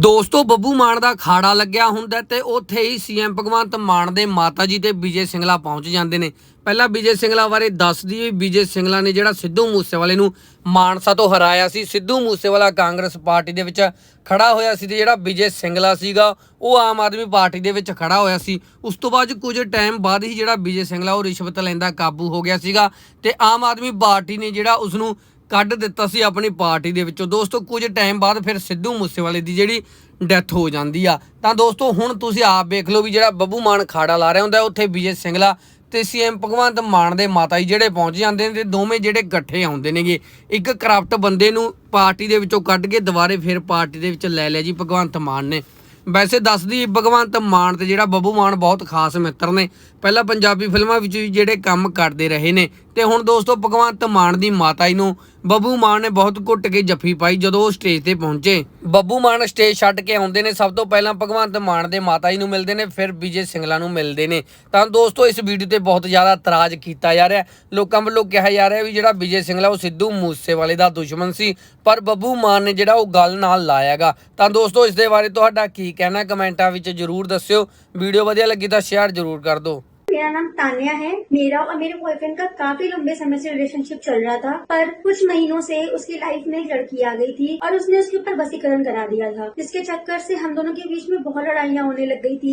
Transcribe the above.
ਦੋਸਤੋ, ਬੱਬੂ ਮਾਨ ਦਾ ਖਾੜਾ ਲੱਗਿਆ ਹੁੰਦਾ ਤੇ ਉੱਥੇ ਹੀ ਸੀਐਮ ਭਗਵੰਤ ਮਾਨ ਦੇ ਮਾਤਾ ਜੀ ਤੇ ਵਿਜੇ ਸਿੰਗਲਾ ਪਹੁੰਚ ਜਾਂਦੇ ਨੇ। ਪਹਿਲਾਂ ਵਿਜੇ ਸਿੰਗਲਾ ਬਾਰੇ ਦੱਸ ਦਈਏ ਵਿਜੇ ਸਿੰਗਲਾ ਨੇ ਜਿਹੜਾ ਸਿੱਧੂ ਮੂਸੇਵਾਲੇ ਨੂੰ ਮਾਨਸਾ ਤੋਂ ਹਰਾਇਆ ਸੀ, ਸਿੱਧੂ ਮੂਸੇਵਾਲਾ ਕਾਂਗਰਸ ਪਾਰਟੀ ਦੇ ਵਿੱਚ ਖੜਾ ਹੋਇਆ ਸੀ ਤੇ ਜਿਹੜਾ ਵਿਜੇ ਸਿੰਗਲਾ ਸੀਗਾ, ਉਹ ਆਮ ਆਦਮੀ ਪਾਰਟੀ ਦੇ ਵਿੱਚ ਖੜਾ ਹੋਇਆ ਸੀ। ਉਸ ਤੋਂ ਬਾਅਦ ਕੁਝ ਟਾਈਮ ਬਾਅਦ ਹੀ ਜਿਹੜਾ ਵਿਜੇ ਸਿੰਗਲਾ ਉਹ ਰਿਸ਼ਵਤ ਲੈਂਦਾ ਕਾਬੂ ਹੋ ਗਿਆ ਸੀਗਾ ਤੇ ਆਮ ਆਦਮੀ ਪਾਰਟੀ ਨੇ ਜਿਹੜਾ ਉਸ ਨੂੰ ਕੱਢ ਦਿੱਤਾ ਸੀ ਆਪਣੀ ਪਾਰਟੀ ਦੇ ਵਿੱਚੋਂ। ਦੋਸਤੋ, ਕੁਝ ਟਾਈਮ ਬਾਅਦ ਫਿਰ ਸਿੱਧੂ ਮੂਸੇਵਾਲੇ ਦੀ ਜਿਹੜੀ ਡੈਥ ਹੋ ਜਾਂਦੀ ਆ। ਤਾਂ ਦੋਸਤੋ, ਹੁਣ ਤੁਸੀਂ ਆਪ ਵੇਖ ਲਓ ਵੀ ਜਿਹੜਾ ਬੱਬੂ ਮਾਨ ਖਾੜਾ ਲਾ ਰਿਹਾ ਹੁੰਦਾ ਉੱਥੇ ਵਿਜੇ ਸਿੰਗਲਾ ਤੇ ਸੀਐਮ ਭਗਵੰਤ ਮਾਨ ਦੇ ਮਾਤਾ ਜੀ ਜਿਹੜੇ ਪਹੁੰਚ ਜਾਂਦੇ ਨੇ ਤੇ ਦੋਵੇਂ ਜਿਹੜੇ ਇਕੱਠੇ ਆਉਂਦੇ ਨੇਗੇ। ਇੱਕ ਕਰਪਟ ਬੰਦੇ ਨੂੰ ਪਾਰਟੀ ਦੇ ਵਿੱਚੋਂ ਕੱਢ ਕੇ ਦੁਬਾਰੇ ਫਿਰ ਪਾਰਟੀ ਦੇ ਵਿੱਚ ਲੈ ਲਿਆ ਜੀ ਭਗਵੰਤ ਮਾਨ ਨੇ। ਵੈਸੇ ਦੱਸਦੀ ਭਗਵੰਤ ਮਾਨ ਤੇ ਜਿਹੜਾ ਬੱਬੂ ਮਾਨ ਬਹੁਤ ਖਾਸ ਮਿੱਤਰ ਨੇ। ਪਹਿਲਾਂ ਪੰਜਾਬੀ ਫਿਲਮਾਂ ਵਿੱਚ ਵੀ ਜਿਹੜੇ ਕੰਮ ਕਰਦੇ ਰਹੇ ਨੇ। ਤੇ ਹੁਣ ਦੋਸਤੋ, ਭਗਵੰਤ ਮਾਨ ਦੀ ਮਾਤਾ ਜੀ ਨੂੰ ਬੱਬੂ ਮਾਨ ਨੇ ਬਹੁਤ ਘੁੱਟ ਕੇ ਜੱਫੀ ਪਾਈ ਜਦੋਂ ਉਹ ਸਟੇਜ ਤੇ ਪਹੁੰਚੇ। ਬੱਬੂ ਮਾਨ ਸਟੇਜ ਛੱਡ ਕੇ ਆਉਂਦੇ ਨੇ। ਸਭ ਤੋਂ ਪਹਿਲਾਂ ਭਗਵੰਤ ਮਾਨ ਦੇ ਮਾਤਾ ਜੀ ਨੂੰ ਮਿਲਦੇ ਨੇ, ਫਿਰ ਵਿਜੇ ਸਿੰਗਲਾ ਨੂੰ ਮਿਲਦੇ ਨੇ। ਤਾਂ ਦੋਸਤੋ, ਇਸ ਵੀਡੀਓ ਤੇ ਬਹੁਤ ਜ਼ਿਆਦਾ ਇਤਰਾਜ਼ ਕੀਤਾ ਜਾ ਰਿਹਾ। ਲੋਕਾਂ ਵੱਲੋਂ ਕਿਹਾ ਜਾ ਰਿਹਾ ਵੀ ਜਿਹੜਾ ਵਿਜੇ ਸਿੰਗਲਾ, ਉਹ ਸਿੱਧੂ ਮੂਸੇਵਾਲੇ ਦਾ ਦੁਸ਼ਮਣ ਸੀ। ਪਰ ਬੱਬੂ ਮਾਨ ਨੇ ਜਿਹੜਾ ਉਹ ਗੱਲ ਨਾਲ ਲਾਇਆਗਾ। ਤਾਂ ਦੋਸਤੋ, ਇਸ ਦੇ ਬਾਰੇ ਤੁਹਾਡਾ ਕੀ ਕਹਿਣਾ? ਕਮੈਂਟਾਂ ਵਿੱਚ ਜਰੂਰ ਦੱਸਿਓ। ਵੀਡੀਓ ਵਧੀਆ ਲੱਗੀ ਤਾਂ ਸ਼ੇਅਰ ਜਰੂਰ ਕਰ ਦਿਓ। मेरा नाम तानिया है। मेरा और मेरे बॉयफ्रेंड का काफ़ी लंबे समय से रिलेशनशिप चल रहा था, पर कुछ महीनों से उसकी लाइफ में एक लड़की आ गई थी और उसने उसके ऊपर बसीकरण करा दिया था, जिसके चक्कर से हम दोनों के बीच में बहुत लड़ाइयाँ होने लग गई थी।